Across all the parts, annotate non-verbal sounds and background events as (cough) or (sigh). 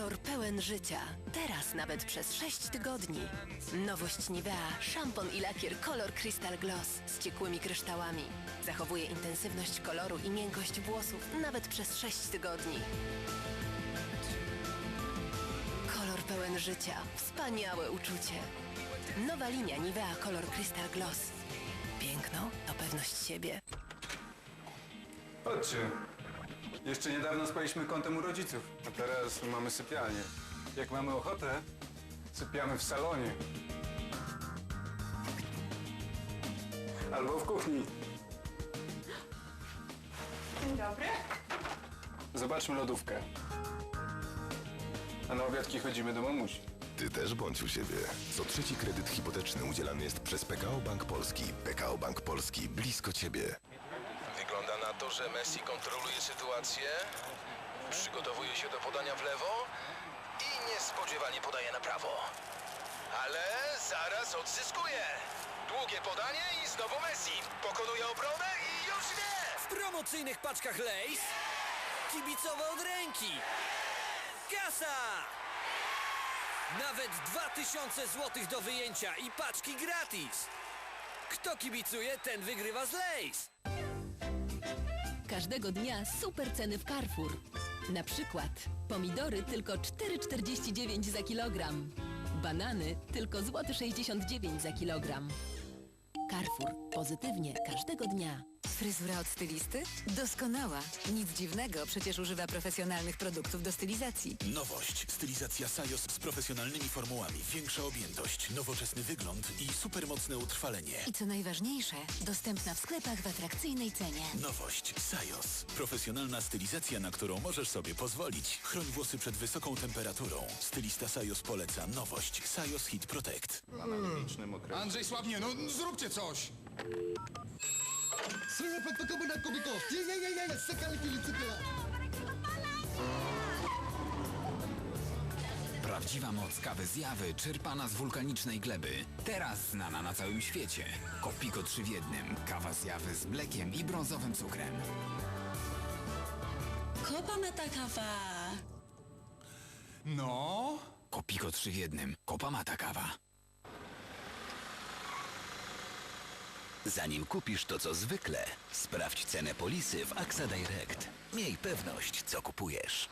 kolor pełen życia. Teraz nawet przez 6 tygodni. Nowość Nivea, szampon i lakier Color Crystal Gloss z ciekłymi kryształami. Zachowuje intensywność koloru i miękkość włosów nawet przez 6 tygodni. Kolor pełen życia. Wspaniałe uczucie. Nowa linia Nivea Color Crystal Gloss. Piękno to pewność siebie. Chodźcie. Jeszcze niedawno spaliśmy kątem u rodziców, a teraz mamy sypialnię. Jak mamy ochotę, sypiamy w salonie. Albo w kuchni. Dzień dobry. Zobaczmy lodówkę. A na obiadki chodzimy do mamusi. Ty też bądź u siebie. Co trzeci kredyt hipoteczny udzielany jest przez PKO Bank Polski. PKO Bank Polski blisko ciebie. Że Messi kontroluje sytuację, przygotowuje się do podania w lewo i niespodziewanie podaje na prawo. Ale zaraz odzyskuje. Długie podanie i znowu Messi. Pokonuje obronę i już nie! W promocyjnych paczkach Lays kibicowe od ręki. Kasa! Nawet 2000 zł do wyjęcia i paczki gratis. Kto kibicuje, ten wygrywa z Lays. Każdego dnia super ceny w Carrefour. Na przykład pomidory tylko 4,49 za kilogram. Banany tylko złoty 69 za kilogram. Carrefour. Pozytywnie każdego dnia. Fryzura od stylisty? Doskonała. Nic dziwnego, przecież używa profesjonalnych produktów do stylizacji. Nowość. Stylizacja Sajos z profesjonalnymi formułami. Większa objętość, nowoczesny wygląd i supermocne utrwalenie. I co najważniejsze, dostępna w sklepach w atrakcyjnej cenie. Nowość. Sajos. Profesjonalna stylizacja, na którą możesz sobie pozwolić. Chroń włosy przed wysoką temperaturą. Stylista Sajos poleca nowość. Sajos Heat Protect. Okresie. Andrzej Sławnie, no zróbcie coś! Prawdziwa moc kawy zjawy czerpana z wulkanicznej gleby. Teraz znana na całym świecie. Kopiko 3 w jednym. Kawa zjawy z mlekiem i brązowym cukrem. Kopa mata kawa. No, Kopiko 3 w jednym. Kopa mata kawa. Zanim kupisz to co zwykle, sprawdź cenę polisy w AXA Direct. Miej pewność, co kupujesz.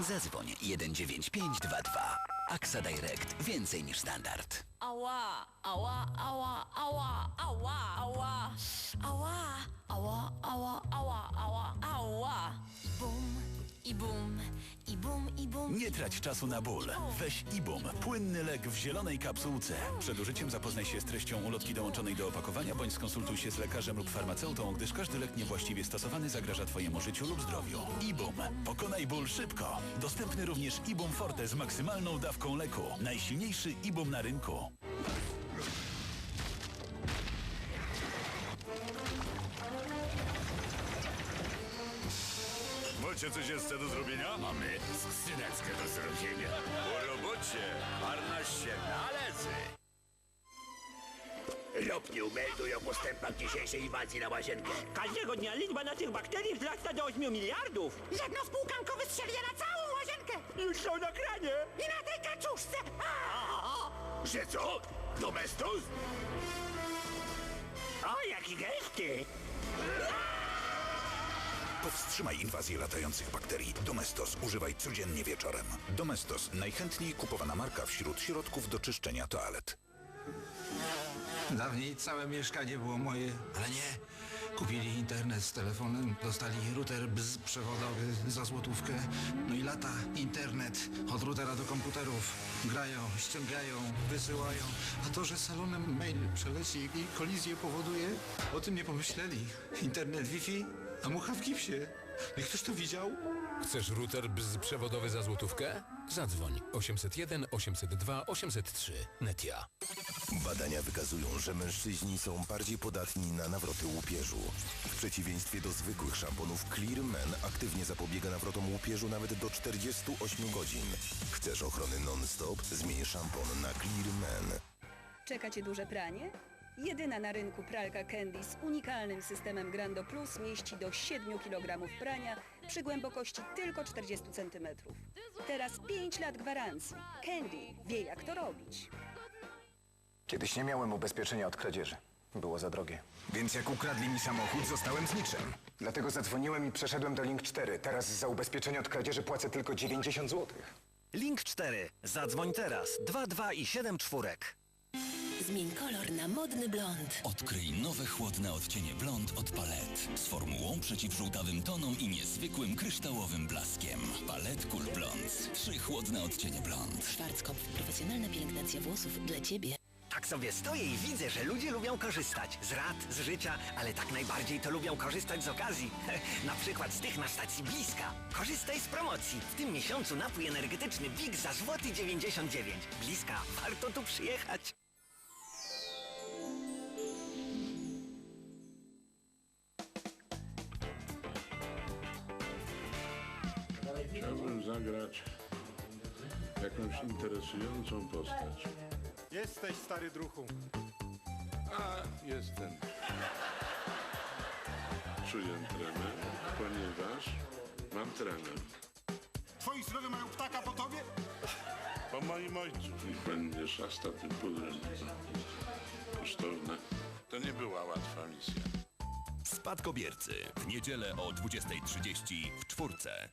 Zadzwoń 19522. AXA Direct. Więcej niż standard. Ała, ała, ała, ała, ała, ała, ała, ała, ała, ała, ała, ała. Bum, i bum, i bum, i bum. Nie trać czasu na ból. Weź Ibum. Płynny lek w zielonej kapsułce. Przed użyciem zapoznaj się z treścią ulotki dołączonej do opakowania bądź skonsultuj się z lekarzem lub farmaceutą, gdyż każdy lek niewłaściwie stosowany zagraża Twojemu życiu lub zdrowiu. Ibum. Pokonaj ból szybko. Dostępny również Ibum Forte z maksymalną dawką leku. Najsilniejszy Ibum na rynku. Macie coś jeszcze do zrobienia? Mamy skrzyneczkę do zrobienia. Po robocie, marność się należy. Lopnie umeldują o postępach dzisiejszej inwazji na łazienkę. Każdego dnia liczba naszych bakterii wzrasta do 8 miliardów. Jedno spółkanko wystrzeliło na całą łazienkę Już są na kranie. i na tej kaczuszce. Że co? Domestos? O, jaki gęsty. Powstrzymaj inwazję latających bakterii. Domestos używaj codziennie wieczorem. Domestos najchętniej kupowana marka wśród środków do czyszczenia toalet. Dawniej całe mieszkanie było moje, ale nie. Kupili internet z telefonem, dostali router bezprzewodowy za złotówkę. No i lata internet od routera do komputerów. Grają, ściągają, wysyłają. A to, że salonem mail przeleci i kolizję powoduje, o tym nie pomyśleli. Internet Wi-Fi, a mucha w gipsie. I ktoś to widział? Chcesz router bezprzewodowy za złotówkę? Zadzwoń 801 802 803 Netia. Badania wykazują, że mężczyźni są bardziej podatni na nawroty łupieżu. W przeciwieństwie do zwykłych szamponów Clear Men aktywnie zapobiega nawrotom łupieżu nawet do 48 godzin. Chcesz ochrony non-stop? Zmień szampon na Clear Men. Czeka Cię duże pranie? Jedyna na rynku pralka Candy z unikalnym systemem Grando Plus mieści do 7 kg prania przy głębokości tylko 40 cm. Teraz 5 lat gwarancji. Candy wie jak to robić. Kiedyś nie miałem ubezpieczenia od kradzieży. Było za drogie. Więc jak ukradli mi samochód, zostałem z niczym. Dlatego zadzwoniłem i przeszedłem do Link 4. Teraz za ubezpieczenie od kradzieży płacę tylko 90 zł. Link 4. Zadzwoń teraz. 22 i 7 czwórek. Zmień kolor na modny blond. Odkryj nowe chłodne odcienie blond od palet z formułą przeciwżółtawym tonom i niezwykłym kryształowym blaskiem. Palet Cool Blond. Trzy chłodne odcienie blond. Schwarzkopf. Profesjonalna pielęgnacja włosów dla Ciebie. Tak sobie stoję i widzę, że ludzie lubią korzystać z rad, z życia, ale tak najbardziej to lubią korzystać z okazji. (laughs) Na przykład z tych na stacji Bliska. Korzystaj z promocji. W tym miesiącu napój energetyczny Big za złoty 99. Bliska, warto tu przyjechać. Zagrać jakąś interesującą postać. Jesteś stary druchu. A, jestem. Czuję tremę, ponieważ mam tremę. Twoi synowie mają ptaka po tobie? Po moim ojcu. Niech będzie szasta tym pudrem. Kosztowne. To nie była łatwa misja. Spadkobiercy. W niedzielę o 20.30 w czwórce.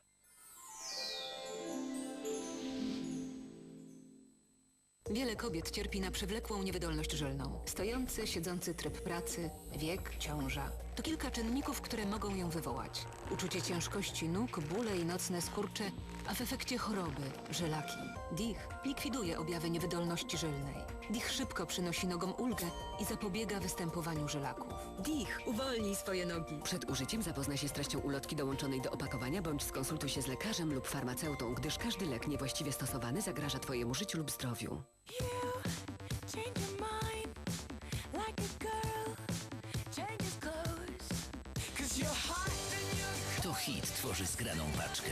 Wiele kobiet cierpi na przewlekłą niewydolność żylną. Stojący, siedzący tryb pracy, wiek, ciąża. To kilka czynników, które mogą ją wywołać. Uczucie ciężkości nóg, bóle i nocne skurcze, a w efekcie choroby, żylaki. DICH likwiduje objawy niewydolności żylnej. DICH szybko przynosi nogom ulgę i zapobiega występowaniu żylaków. DICH, uwolnij swoje nogi. Przed użyciem zapoznaj się z treścią ulotki dołączonej do opakowania bądź skonsultuj się z lekarzem lub farmaceutą, gdyż każdy lek niewłaściwie stosowany zagraża Twojemu życiu lub zdrowiu. To hit tworzy zgraną paczkę.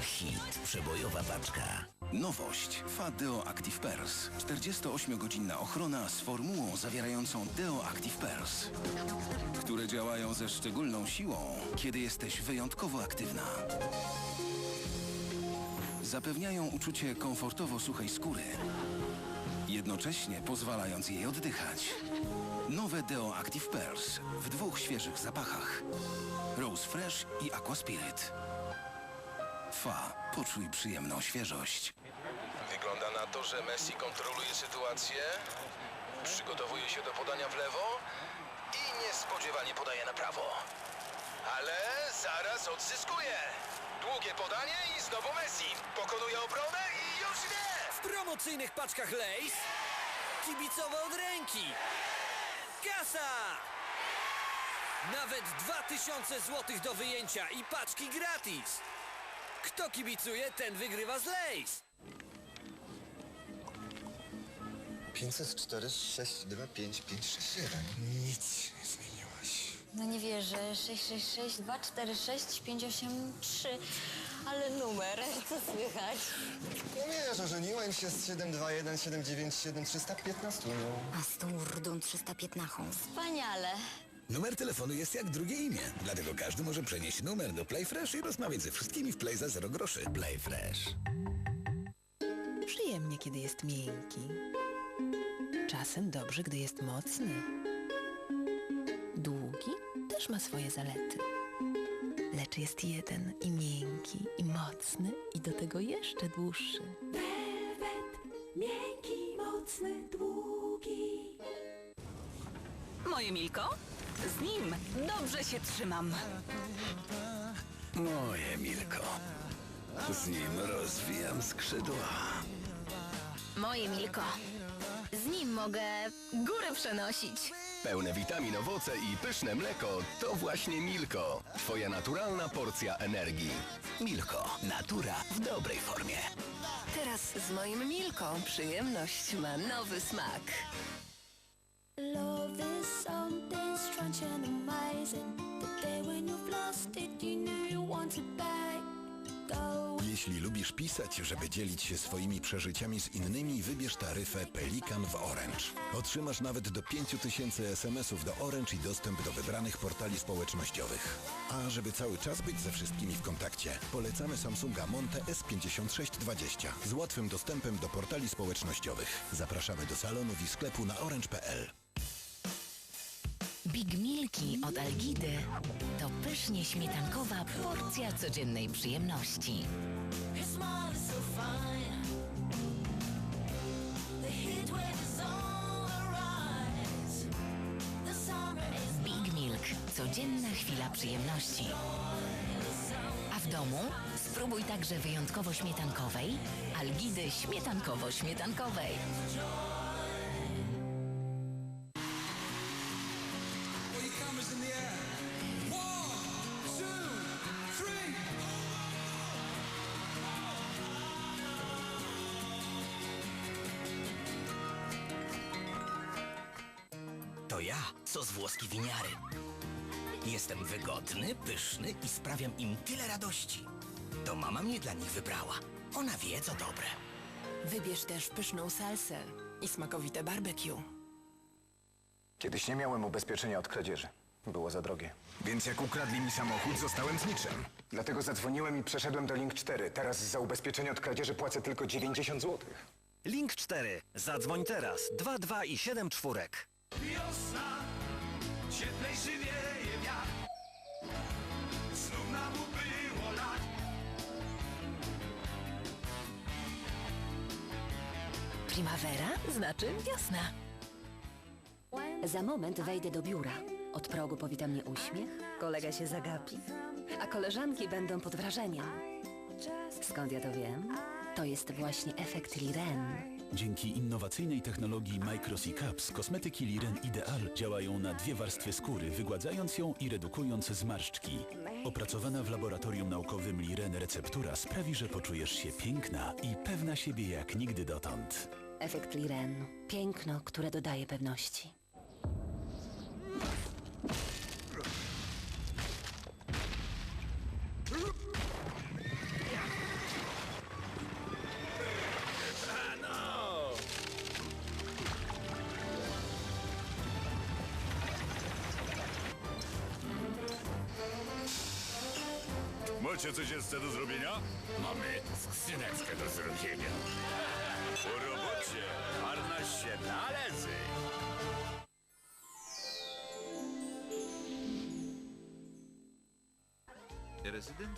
Hit. Przebojowa paczka. Nowość. Fa Deo Active Pairs. 48-godzinna ochrona z formułą zawierającą Deo Active Pairs. Które działają ze szczególną siłą, kiedy jesteś wyjątkowo aktywna. Zapewniają uczucie komfortowo suchej skóry, jednocześnie pozwalając jej oddychać. Nowe Deo Active Pairs w dwóch świeżych zapachach. Rose Fresh i Aqua Spirit. Fa, poczuj przyjemną świeżość. Wygląda na to, że Messi kontroluje sytuację, przygotowuje się do podania w lewo i niespodziewanie podaje na prawo. Ale zaraz odzyskuje. Długie podanie i znowu Messi. Pokonuje obronę i już wie. W promocyjnych paczkach Lays kibicowo od ręki. Kasa! Nawet 2000 zł do wyjęcia i paczki gratis. Kto kibicuje, ten wygrywa z Lays. 504, 6, 2, 5, 5, 6, 1. Nic nie zmieniłaś. No nie wierzę. 666 246 583. Ale numer, co słychać? No wiesz, ożeniłem się z 721, 797, 315. No. A z tą rudą 315. Wspaniale. Numer telefonu jest jak drugie imię, dlatego każdy może przenieść numer do Playfresh i rozmawiać ze wszystkimi w Play za 0 groszy. Playfresh. Przyjemnie, kiedy jest miękki. Czasem dobrze, gdy jest mocny. Długi też ma swoje zalety. Lecz jest jeden i miękki, i mocny, i do tego jeszcze dłuższy. Miękki, mocny, długi. Moje Milko? Z nim dobrze się trzymam. Moje Milko. Z nim rozwijam skrzydła. Moje Milko. Z nim mogę góry przenosić. Pełne witamin owoce i pyszne mleko to właśnie Milko. Twoja naturalna porcja energii. Milko. Natura w dobrej formie. Teraz z moim Milką przyjemność ma nowy smak. Love is something strange and amazing. The day when you've lost it, you knew you wanted back. Jeśli lubisz pisać, żeby dzielić się swoimi przeżyciami z innymi, wybierz taryfę Pelikan w Orange. Otrzymasz nawet do 5000 SMS-ów do Orange i dostęp do wybranych portali społecznościowych. A żeby cały czas być ze wszystkimi w kontakcie, polecamy Samsunga Monte S5620 z łatwym dostępem do portali społecznościowych. Zapraszamy do salonów i sklepu na orange.pl. Big Milki od Algidy to pysznie śmietankowa porcja codziennej przyjemności. Big Milk. Codzienna chwila przyjemności. A w domu spróbuj także wyjątkowo śmietankowej Algidy śmietankowo-śmietankowej. Sos włoski winiary. Jestem wygodny, pyszny i sprawiam im tyle radości. To mama mnie dla nich wybrała. Ona wie, co dobre. Wybierz też pyszną salsę i smakowite barbecue. Kiedyś nie miałem ubezpieczenia od kradzieży. Było za drogie. Więc jak ukradli mi samochód, zostałem z niczym. Dlatego zadzwoniłem i przeszedłem do Link 4. Teraz za ubezpieczenie od kradzieży płacę tylko 90 zł. Link 4. Zadzwoń teraz. 2, 2 i 7 czwórek. Wiosna, cieplejszy wiatr Znów nam lat Primavera znaczy wiosna. Za moment wejdę do biura. Od progu powita mnie uśmiech, kolega się zagapi, a koleżanki będą pod wrażeniem. Skąd ja to wiem? To jest właśnie efekt Liren. Dzięki innowacyjnej technologii Micro C-Caps kosmetyki Liren Ideal działają na dwie warstwy skóry, wygładzając ją i redukując zmarszczki. Opracowana w laboratorium naukowym Liren receptura sprawi, że poczujesz się piękna i pewna siebie jak nigdy dotąd. Efekt Liren. Piękno, które dodaje pewności. Macie coś jeszcze do zrobienia? Mamy skrzyneczkę do zrobienia. Po robocie marność się należy. Rezydencja